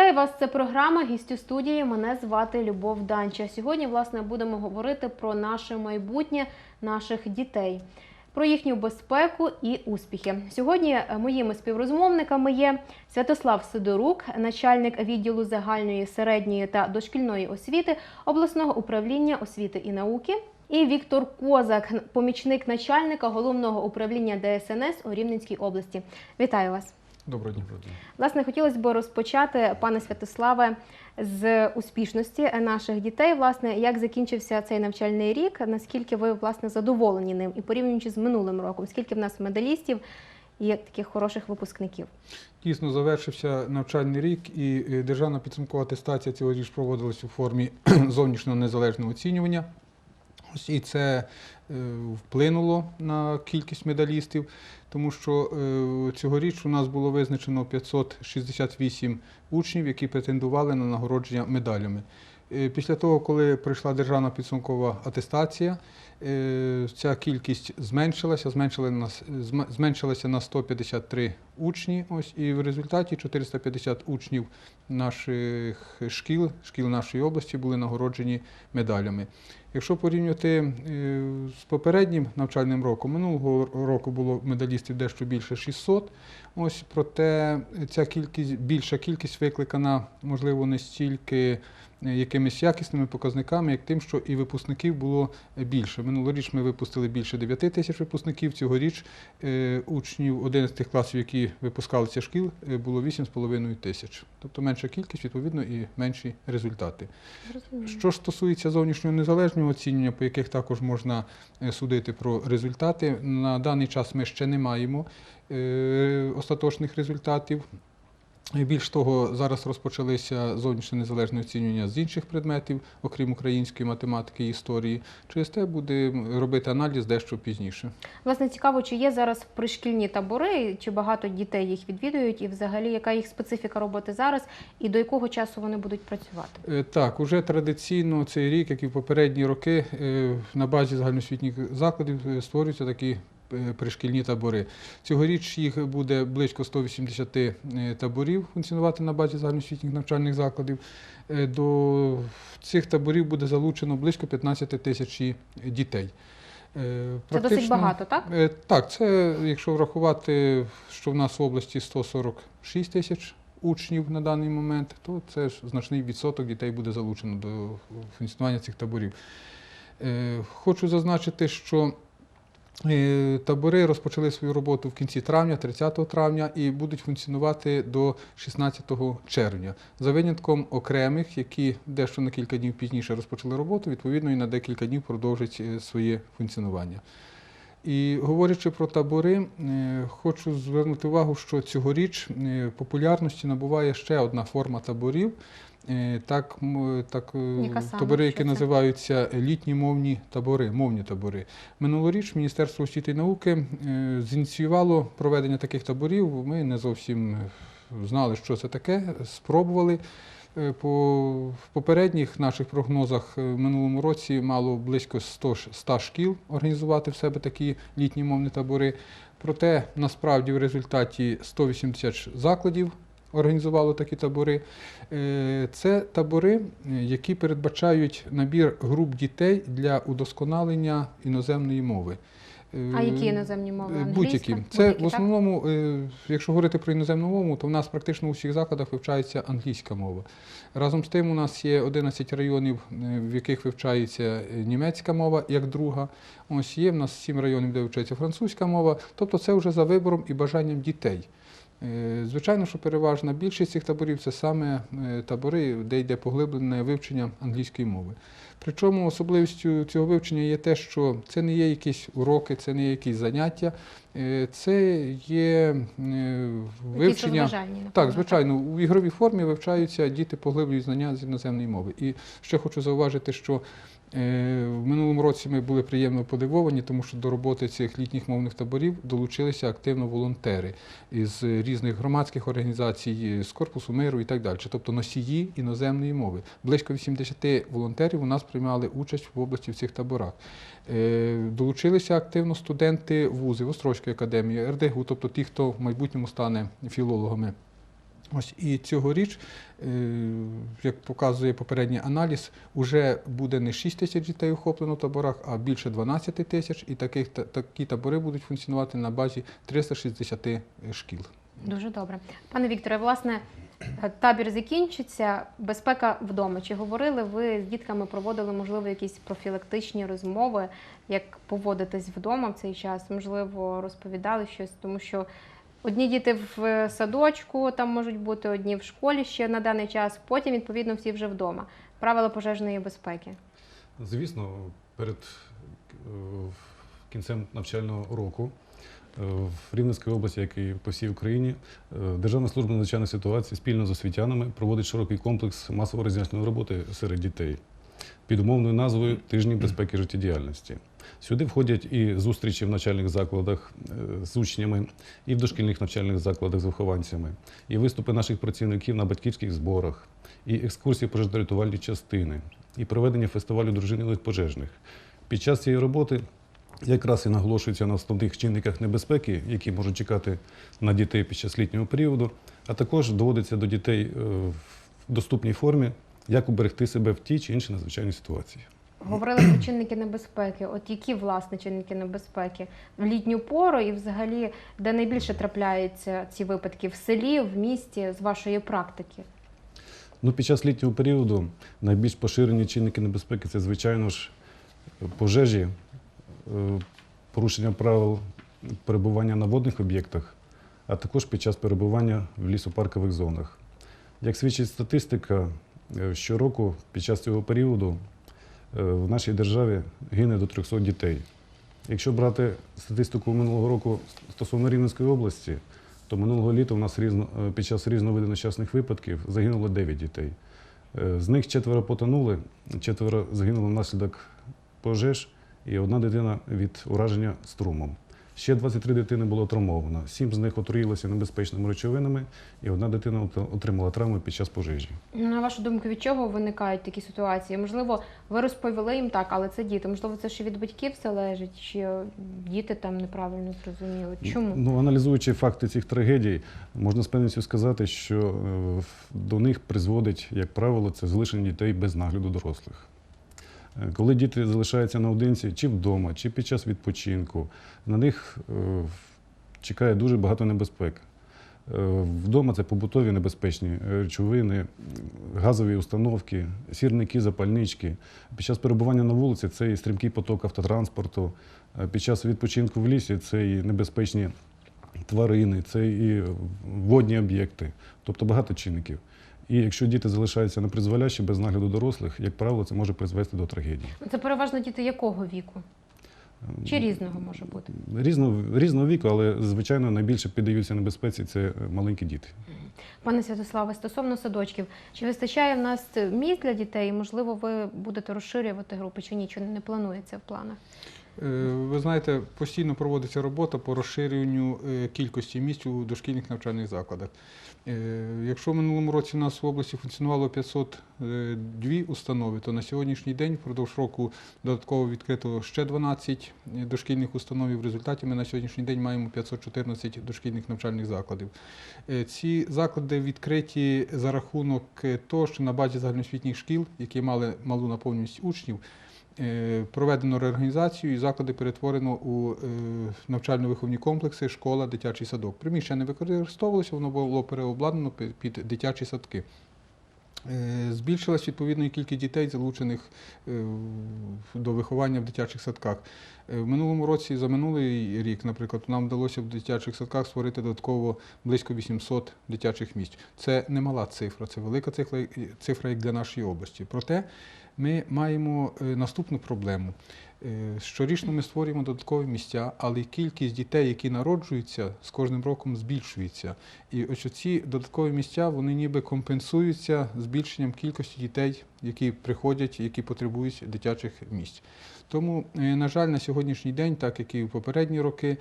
Вітаю вас. Це програма «Гість у студії. Мене звати Любов Данча. Сьогодні, власне, будемо говорити про наше майбутнє наших дітей, про їхню безпеку і успіхи. Сьогодні е, моїми співрозмовниками є Святослав Сидорук, начальник відділу загальної середньої та дошкільної освіти обласного управління освіти і науки. І Віктор Козак, помічник начальника головного управління ДСНС у Рівненській області. Вітаю вас. Доброго дня. Власне, хотілося б розпочати, пане Святославе, з успішності наших дітей. Власне, як закінчився цей навчальний рік? Наскільки ви власне задоволені ним і порівнюючи з минулим роком? Скільки в нас медалістів і таких хороших випускників? Дійсно, завершився навчальний рік, і е, державна підсумкова атестація цьогоріч проводилась у формі зовнішнього незалежного оцінювання. І це е, вплинуло на кількість медалістів, тому що е, цьогоріч у нас було визначено 568 учнів, які претендували на нагородження медалями. Е, Після того, коли прийшла державна підсумкова атестація, ця кількість зменшилася, зменшилася на 153 учні. Ось, і в результаті 450 учнів наших шкіл, шкіл нашої області були нагороджені медалями. Якщо порівнювати е, з попереднім навчальним роком, минулого року було медалістів дещо більше 600. Ось проте ця кількість, більша кількість викликана, можливо, не стільки е, якимись якісними показниками, як тим, що і випускників було більше. Минулоріч ми випустили більше 9 тисяч випускників. Цьогоріч е, учнів 11 класів, які випускалися шкіл, е, було 8,5 тисяч. Тобто менша кількість, відповідно, і менші результати. Що ж стосується зовнішнього незалежного оцінювання, по яких також можна е, судити про результати, на даний час ми ще не маємо е, остаточних результатів. Більш того, зараз розпочалися зовнішнє незалежне оцінювання з інших предметів, окрім української математики і історії. Через те буде робити аналіз дещо пізніше. Власне, цікаво, чи є зараз пришкільні табори, чи багато дітей їх відвідують, і взагалі яка їх специфіка роботи зараз, і до якого часу вони будуть працювати? Е, Так, уже традиційно цей рік, як і в попередні роки, е, на базі загальноосвітніх закладів е, створюються такі пришкільні табори. Цьогоріч їх буде близько 180 е, таборів функціонувати на базі загальноосвітніх навчальних закладів. Е, До цих таборів буде залучено близько 15 тисяч дітей. Е, Це досить багато, так? Е, Так, це якщо врахувати, що в нас в області 146 тисяч учнів на даний момент, то це ж значний відсоток дітей буде залучено до функціонування цих таборів. Е, Хочу зазначити, що е, табори розпочали свою роботу в кінці травня, 30 травня, і будуть функціонувати до 16 червня. За винятком окремих, які дещо на кілька днів пізніше розпочали роботу, відповідно і на декілька днів продовжать е, своє функціонування. І говорячи про табори, е, хочу звернути увагу, що цьогоріч е, популярності набуває ще одна форма таборів. Е, Так, так е, табори, які називаються літні мовні табори, мовні табори. Минулоріч Міністерство освіти і науки е, зініціювало проведення таких таборів. Ми не зовсім е, знали, що це таке, спробували. Е, По в попередніх наших прогнозах е, в минулому році мало близько 100 100 шкіл організувати в себе такі літні мовні табори. Проте насправді в результаті 180 закладів організувало такі табори. Е, Це табори, е, які передбачають набір груп дітей для удосконалення іноземної мови. Е, А які іноземні мови? Е, Англійська? Будь-які. Це Будь-які, в основному, е, якщо говорити про іноземну мову, то в нас практично у всіх закладах вивчається англійська мова. Разом з тим, у нас є 11 районів, е, в яких вивчається е, німецька мова як друга. Ось є в нас 7 районів, де вивчається французька мова. Тобто це вже за вибором і бажанням дітей. Е, Звичайно, що переважна більшість цих таборів це саме е, табори, де йде поглиблене вивчення англійської мови. Причому особливістю цього вивчення є те, що це не є якісь уроки, це не є якісь заняття, е, це є вивчення. Так, звичайно, у ігровій формі вивчаються діти поглиблюють знання з іноземної мови. І ще хочу зауважити, що в минулому році ми були приємно подивовані, тому що до роботи цих літніх мовних таборів долучилися активно волонтери із різних громадських організацій, з корпусу миру і так далі, тобто носії іноземної мови. Близько 80 волонтерів у нас приймали участь в області в цих таборах. Е, Долучилися активно студенти вузів Острозької академії, РДГУ, тобто ті, хто в майбутньому стане філологами. Ось і цьогоріч, е, як показує попередній аналіз, вже буде не 6 тисяч дітей охоплено в таборах, а більше 12 тисяч. І таких, та- такі табори будуть функціонувати на базі 360 шкіл. Дуже добре. Пане Вікторе, власне, е, табір закінчиться. Безпека вдома. Чи говорили ви з дітками, проводили, можливо, якісь профілактичні розмови, як поводитись вдома в цей час? Можливо, розповідали щось, тому що одні діти в садочку там можуть бути, одні в школі ще на даний час, потім, відповідно, всі вже вдома. Правила пожежної безпеки. Звісно, перед е, кінцем навчального року е, в Рівненській області, як і по всій Україні, е, Державна служба надзвичайних ситуацій спільно з освітянами проводить широкий комплекс масово роз'ясненої роботи серед дітей під умовною назвою Тижні безпеки життєдіяльності. Сюди входять і зустрічі в навчальних закладах е, з учнями, і в дошкільних навчальних закладах з вихованцями, і виступи наших працівників на батьківських зборах, і екскурсії пожежно-рятувальні частини, і проведення фестивалю дружинних пожежних. Під час цієї роботи якраз і наголошується на основних чинниках небезпеки, які можуть чекати на дітей під час літнього періоду, а також доводиться до дітей е, в доступній формі, як уберегти себе в тій чи іншій надзвичайній ситуації. Говорили про чинники небезпеки. От які власне чинники небезпеки в літню пору і взагалі де найбільше трапляються ці випадки в селі, в місті з вашої практики? Ну, під час літнього періоду найбільш поширені чинники небезпеки це, звичайно ж, пожежі, е, порушення правил перебування на водних об'єктах, а також під час перебування в лісопаркових зонах. Як свідчить статистика, е, щороку під час цього періоду в нашій державі гине до 300 дітей. Якщо брати статистику минулого року стосовно Рівненської області, то минулого літа у нас різно, е, під час різного нещасних випадків загинуло 9 дітей. Е, З них четверо потонули, четверо загинули внаслідок пожеж, і одна дитина від ураження струмом. Ще 23 дитини було травмовано. Сім з них отруїлися небезпечними речовинами, і одна дитина отримала травми під час пожежі. На вашу думку, від чого виникають такі ситуації? Можливо, ви розповіли їм так, але це діти. Можливо, це ще від батьків залежить, чи діти там неправильно зрозуміли. Чому? Ну, аналізуючи факти цих трагедій, можна з певністю сказати, що е, до них призводить, як правило, це залишення дітей без нагляду дорослих. Е, Коли діти залишаються наодинці, чи вдома, чи під час відпочинку, на них е, чекає дуже багато небезпек. Е, Вдома це побутові небезпечні речовини, газові установки, сірники, запальнички. Під час перебування на вулиці це і стрімкий поток автотранспорту. Під час відпочинку в лісі це і небезпечні тварини, це і водні об'єкти, тобто багато чинників. І якщо діти залишаються на призволяще без нагляду дорослих, як правило, це може призвести до трагедії. Це переважно діти якого віку? Чи різного може бути? Різного, різного віку, але звичайно найбільше піддаються небезпеці це е, маленькі діти. Пане Святославе, стосовно садочків, чи вистачає в нас місць для дітей? Можливо, ви будете розширювати групи, чи ні? Чи не планується в планах? Е, Ви знаєте, постійно проводиться робота по розширенню е, кількості місць у дошкільних навчальних закладах. Е, Якщо в минулому році у нас в області функціонувало 502 установи, то на сьогоднішній день впродовж року додатково відкрито ще 12 дошкільних установ. В результаті ми на сьогоднішній день маємо 514 дошкільних навчальних закладів. Е, Ці заклади відкриті за рахунок е, того, що на базі загальноосвітніх шкіл, які мали малу наповненість учнів, Е, Проведено реорганізацію і заклади перетворено у е, навчально-виховні комплекси, школа, дитячий садок. Приміщення не використовувалося, воно було переобладнано під- дитячі садки. Е, Збільшилась відповідно кількість дітей, залучених е, до виховання в дитячих садках. Е, В минулому році, за минулий рік, наприклад, нам вдалося в дитячих садках створити додатково близько 800 дитячих місць. Це немала цифра, це велика цифра як для нашої області. Проте ми маємо е, наступну проблему. Е, Щорічно ми створюємо додаткові місця, але кількість дітей, які народжуються, з кожним роком збільшується. І ось ці додаткові місця вони ніби компенсуються збільшенням кількості дітей, які приходять, які потребують дитячих місць. Тому, е, на жаль, на сьогоднішній день, так як і в попередні роки,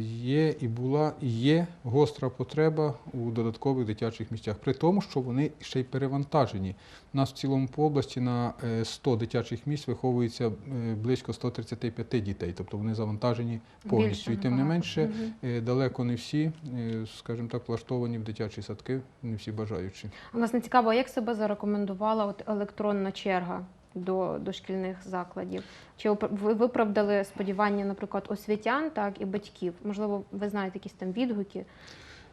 є і була і є гостра потреба у додаткових дитячих місцях, при тому, що вони ще й перевантажені. У нас в цілому по області на е, 100 дитячих місць виховується е, близько 135 дітей, тобто вони завантажені повністю. І тим не менше, е, далеко не всі, е, скажімо так, влаштовані в дитячі садки, не всі бажаючі. А Власне цікаво, як себе зарекомендувала от електронна черга до дошкільних закладів? Чи ви виправдали сподівання, наприклад, освітян, так і батьків? Можливо, ви знаєте якісь там відгуки?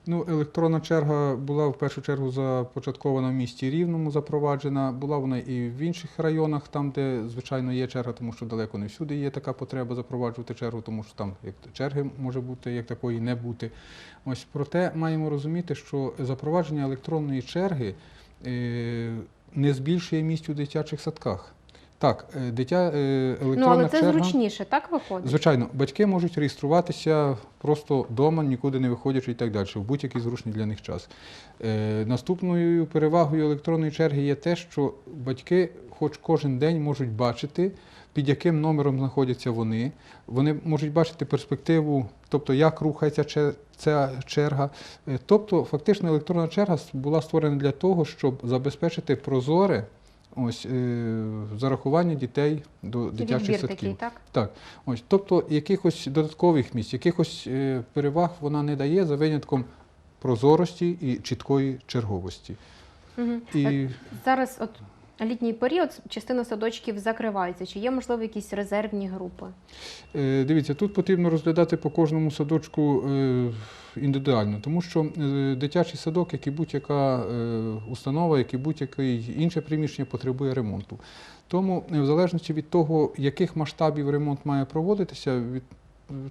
Ну, електронна черга була в першу чергу започаткована в місті Рівному, запроваджена. Була вона і в інших районах, там, де звичайно є черга, тому що далеко не всюди є така потреба запроваджувати чергу, тому що там як черги може бути, як такої не бути. Ось проте маємо розуміти, що запровадження електронної черги е, не збільшує місць у дитячих садках. Так, е, дитя е, електронна ну але це черга... зручніше, так виходить? Звичайно, батьки можуть реєструватися просто вдома, нікуди не виходячи і так далі, в будь-який зручний для них час. Е, наступною перевагою електронної черги є те, що батьки, хоч кожен день, можуть бачити, під яким номером знаходяться вони. Вони можуть бачити перспективу, тобто як рухається ця черга. Е, Тобто, фактично, електронна черга була створена для того, щоб забезпечити прозоре. Ось е, зарахування дітей до дитячих Відбір садків. такий, так? Так, ось, тобто якихось додаткових місць, якихось е, переваг вона не дає за винятком прозорості і чіткої черговості. Угу. І Зараз, от літній період, частина садочків закривається. Чи є можливо якісь резервні групи? е, дивіться, тут потрібно розглядати по кожному садочку е, індивідуально, тому що е, дитячий садок, як і будь-яка установа, як і будь-яке інше приміщення потребує ремонту. Тому, е, в залежності від того, яких масштабів ремонт має проводитися, від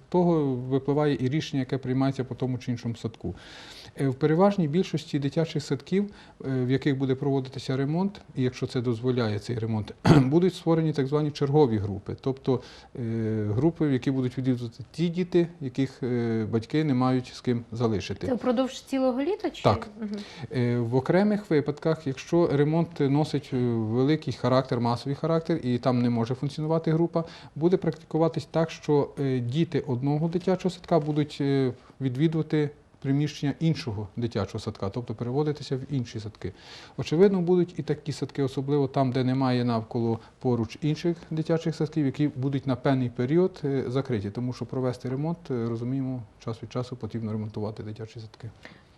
того випливає і рішення, яке приймається по тому чи іншому садку. Е, В переважній більшості дитячих садків, е, в яких буде проводитися ремонт, і якщо це дозволяє цей ремонт, будуть створені так звані чергові групи, тобто е, групи, в які будуть відвідувати ті діти, яких батьки не мають з ким залишити. Це впродовж цілого літа? Чи? Так. Е, В окремих випадках, якщо ремонт носить великий характер, масовий характер, і там не може функціонувати група, буде практикуватись так, що діти одного дитячого садка будуть відвідувати приміщення іншого дитячого садка, тобто переводитися в інші садки. Очевидно, будуть і такі садки, особливо там, де немає навколо поруч інших дитячих садків, які будуть на певний період е, закриті, тому що провести ремонт, е, розуміємо, час від часу потрібно ремонтувати дитячі садки.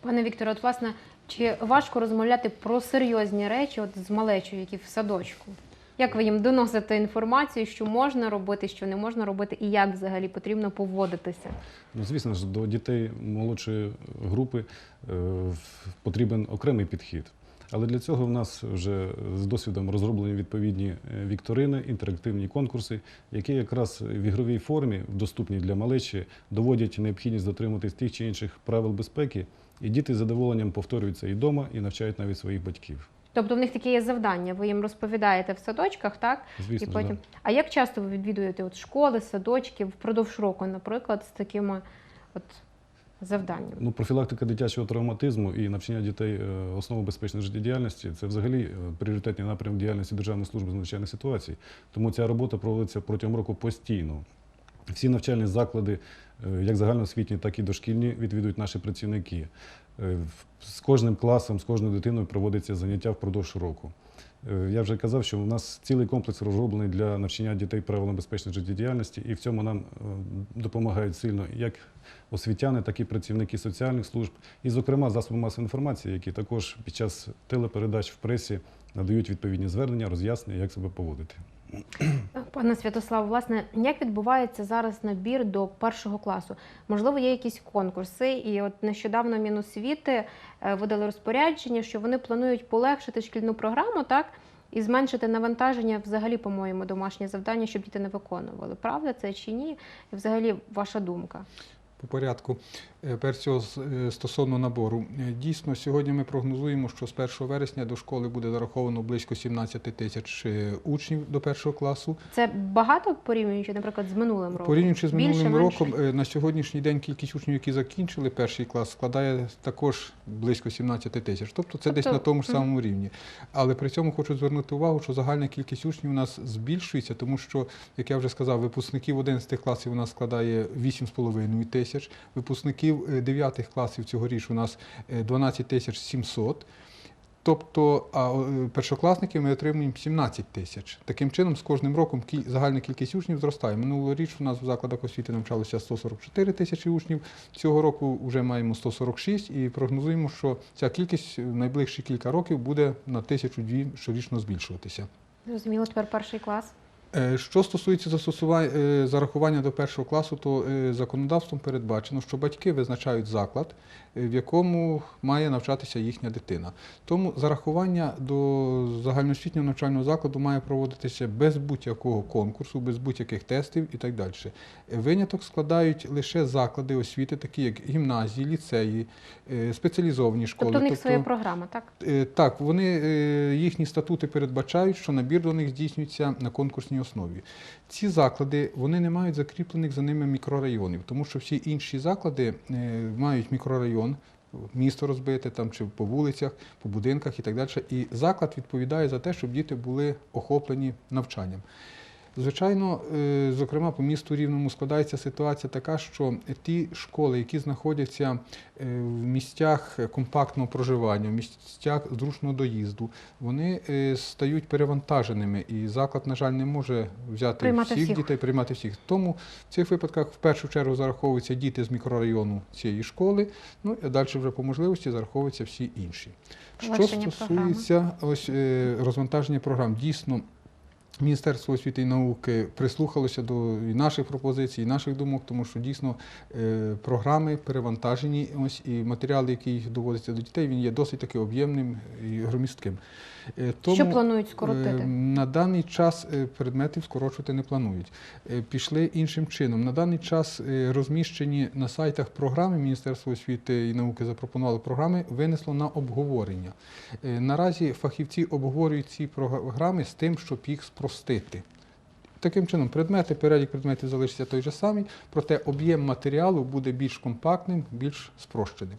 Пане Вікторе, от власне, чи важко розмовляти про серйозні речі от з малечою, які в садочку? Як ви їм доносите інформацію, що можна робити, що не можна робити, і як взагалі потрібно поводитися? Ну, звісно ж, до дітей молодшої групи е, потрібен окремий підхід. Але для цього в нас вже з досвідом розроблені відповідні е, вікторини, інтерактивні конкурси, які якраз в ігровій формі, доступній для малечі, доводять необхідність дотримуватись тих чи інших правил безпеки, і діти з задоволенням повторюють це і вдома, і навчають навіть своїх батьків. Тобто в них таке є завдання. Ви їм розповідаєте в садочках, так? Звісно, і потім. да. А як часто ви відвідуєте от школи, садочки впродовж року, наприклад, з такими от завданнями? Ну, профілактика дитячого травматизму і навчання дітей е, основи безпечної життєдіяльності це взагалі е, пріоритетний напрям діяльності Державної служби з надзвичайних ситуацій. Тому ця робота проводиться протягом року постійно. Всі навчальні заклади, е, як загальноосвітні, так і дошкільні, відвідують наші працівники. Е, З кожним класом, з кожною дитиною проводиться заняття впродовж року. Е, Я вже казав, що у нас цілий комплекс розроблений для навчання дітей правилам безпечної життєдіяльності, і в цьому нам е, допомагають сильно як освітяни, так і працівники соціальних служб, і, зокрема, засоби масової інформації, які також під час телепередач в пресі надають відповідні звернення, роз'яснення, як себе поводити. Пане Святослав, власне, як відбувається зараз набір до першого класу? Можливо, є якісь конкурси, і от нещодавно Міносвіти е, видали розпорядження, що вони планують полегшити шкільну програму, так? І зменшити навантаження взагалі, по-моєму, домашнє завдання, щоб діти не виконували. Правда це чи ні? І взагалі ваша думка? По порядку. Е, Перш всього, з- е, стосовно набору. Е, Дійсно, сьогодні ми прогнозуємо, що з 1 вересня до школи буде зараховано близько 17 тисяч учнів до першого класу. Це багато порівнюючи, наприклад, з минулим роком? Порівнюючи з минулим менше? роком, е, на сьогоднішній день кількість учнів, які закінчили перший клас, складає також близько 17 тисяч. Тобто це десь Тобто, на тому ж самому рівні. Але при цьому хочу звернути увагу, що загальна кількість учнів у нас збільшується, тому що, як я вже сказав, випускників 11 класів у нас складає 8,5 тисяч, випускників е, 9 класів цьогоріч у нас е, 12 тисяч 700. Тобто е, першокласників ми отримуємо 17 тисяч. Таким чином, з кожним роком загальна кількість учнів зростає. Минулоріч у нас в закладах освіти навчалося 144 тисячі учнів. Цього року вже маємо 146 і прогнозуємо, що ця кількість в найближчі кілька років буде на тисячу-дві щорічно збільшуватися. Зрозуміло, тепер перший клас. Е, Що стосується е, зарахування до першого класу, то е, законодавством передбачено, що батьки визначають заклад, в якому має навчатися їхня дитина. Тому зарахування до загальноосвітнього навчального закладу має проводитися без будь-якого конкурсу, без будь-яких тестів і так далі. Виняток складають лише заклади освіти, такі як гімназії, ліцеї, спеціалізовані школи. Тобто в них своя програма, так? Так, вони їхні статути передбачають, що набір до них здійснюється на конкурсній основі. Ці заклади вони не мають закріплених за ними мікрорайонів, тому що всі інші заклади е, мають мікрорайон. Місто розбите там чи по вулицях, по будинках і так далі. І заклад відповідає за те, щоб діти були охоплені навчанням. Звичайно, е, зокрема, по місту Рівному складається ситуація така, що ті школи, які знаходяться е, в місцях компактного проживання, в місцях зручного доїзду, вони е, стають перевантаженими, і заклад, на жаль, не може взяти Приймати всіх, всіх. дітей, приймати всіх. Тому в цих випадках в першу чергу зараховуються діти з мікрорайону цієї школи, ну і далі вже по можливості зараховуються всі інші. Що стосується ось розвантаження програм, дійсно. Міністерство освіти і науки прислухалося до і наших пропозицій, і наших думок, тому що дійсно е, програми перевантажені. Ось і матеріал, який доводиться до дітей, він є досить таки об'ємним і громістким. Е, Що планують скоротити? Е, На даний час предметів скорочувати не планують. Пішли іншим чином. На даний час розміщені на сайтах програми Міністерство освіти і науки запропонувало програми, винесло на обговорення. Наразі фахівці обговорюють ці програми з тим, щоб їх спростити. Таким чином, предмети, перелік предметів залишиться той же самий, проте об'єм матеріалу буде більш компактним, більш спрощеним.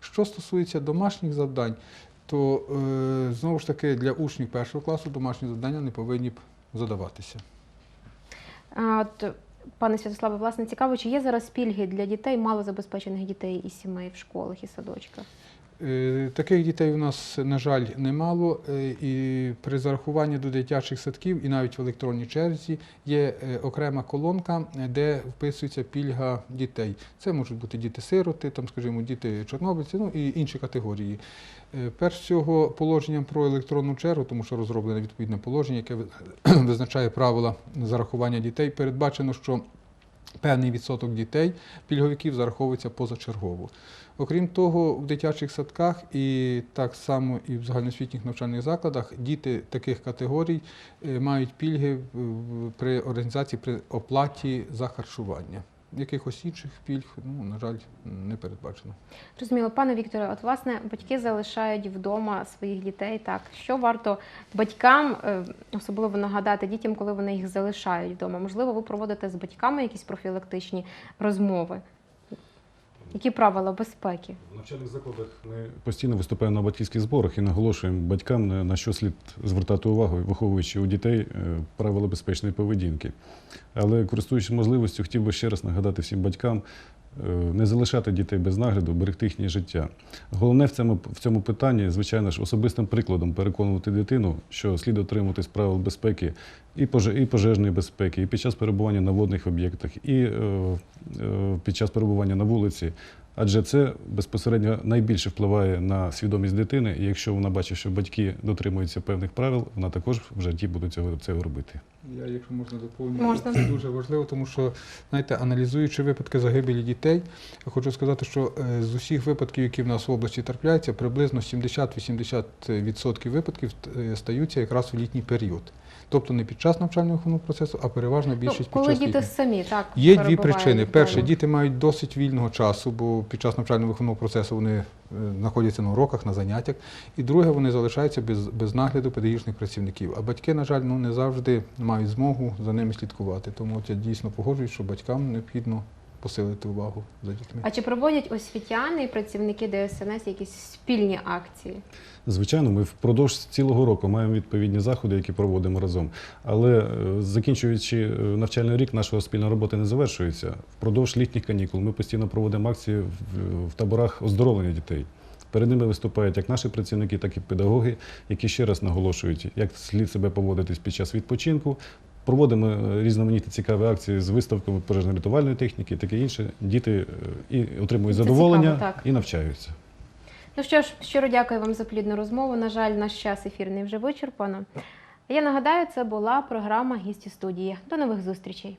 Що стосується домашніх завдань, то е, знову ж таки для учнів першого класу домашні завдання не повинні б задаватися. А, от, пане Святославе, власне, цікаво, чи є зараз пільги для дітей, малозабезпечених дітей і сімей в школах і садочках? Е, Таких дітей у нас, на жаль, немало. е, І при зарахуванні до дитячих садків, і навіть в електронній черзі, є е, окрема колонка, де вписується пільга дітей. Це можуть бути діти-сироти, там, скажімо, діти чорнобильці, ну і інші категорії. Перш всього, положенням про електронну чергу, тому що розроблене відповідне положення, яке визначає правила зарахування дітей, передбачено, що певний відсоток дітей, пільговиків, зараховується позачергово. Окрім того, в дитячих садках і так само і в загальноосвітніх навчальних закладах діти таких категорій е, мають пільги при організації при оплаті за харчування. Якихось інших пільг, ну, на жаль, не передбачено. Розуміло, пане Вікторе, от власне батьки залишають вдома своїх дітей. Так що варто батькам е, особливо нагадати дітям, коли вони їх залишають вдома? Можливо, ви проводите з батьками якісь профілактичні розмови? Які правила безпеки? В навчальних закладах ми постійно виступаємо на батьківських зборах і наголошуємо батькам, на- що слід звертати увагу, виховуючи у дітей е, правила безпечної поведінки. Але користуючись можливістю, хотів би ще раз нагадати всім батькам. Е, Не залишати дітей без нагляду, берегти їхнє життя. Головне в цьому, в цьому питанні, звичайно ж, особистим прикладом переконувати дитину, що слід дотримуватись правил безпеки і, поже- і пожежної безпеки, і під час перебування на водних об'єктах, і е, е, під час перебування на вулиці. Адже це безпосередньо найбільше впливає на свідомість дитини, і якщо вона бачить, що батьки дотримуються певних правил, вона також в житті буде цього, цього робити. Я, якщо можна доповню, Можна. це дуже важливо, тому що, знаєте, аналізуючи випадки загибелі дітей, я хочу сказати, що е, з усіх випадків, які в нас в області трапляються, приблизно 70-80% випадків е, стаються якраз в літній період. Тобто не під час навчального процесу, а переважна Ну, більшість коли під час діти літнього. самі так Є дві причини. Перше, діти мають досить вільного часу, бо під час навчального виховного процесу вони знаходяться на уроках, на заняттях. І друге, вони залишаються без, без нагляду педагогічних працівників. А батьки, на жаль, ну не завжди мають змогу за ними слідкувати. Тому я дійсно погоджуюсь, що батькам необхідно посилити увагу за дітьми. А чи проводять освітяни і працівники ДСНС якісь спільні акції? Звичайно, ми впродовж цілого року маємо відповідні заходи, які проводимо разом. Але е, закінчуючи е, навчальний рік, наша спільна робота не завершується. Впродовж літніх канікул ми постійно проводимо акції в, в таборах оздоровлення дітей. Перед ними виступають як наші працівники, так і педагоги, які ще раз наголошують, як слід себе поводитись під час відпочинку. Проводимо е, різноманітні цікаві акції з виставками пожежно-рятувальної техніки, і таке інше. Діти е, і отримують Це задоволення цікаво, так. і навчаються. Ну що ж, щиро дякую вам за плідну розмову. На жаль, наш час ефірний вже вичерпано. Я нагадаю, це була програма гісті студії. До нових зустрічей.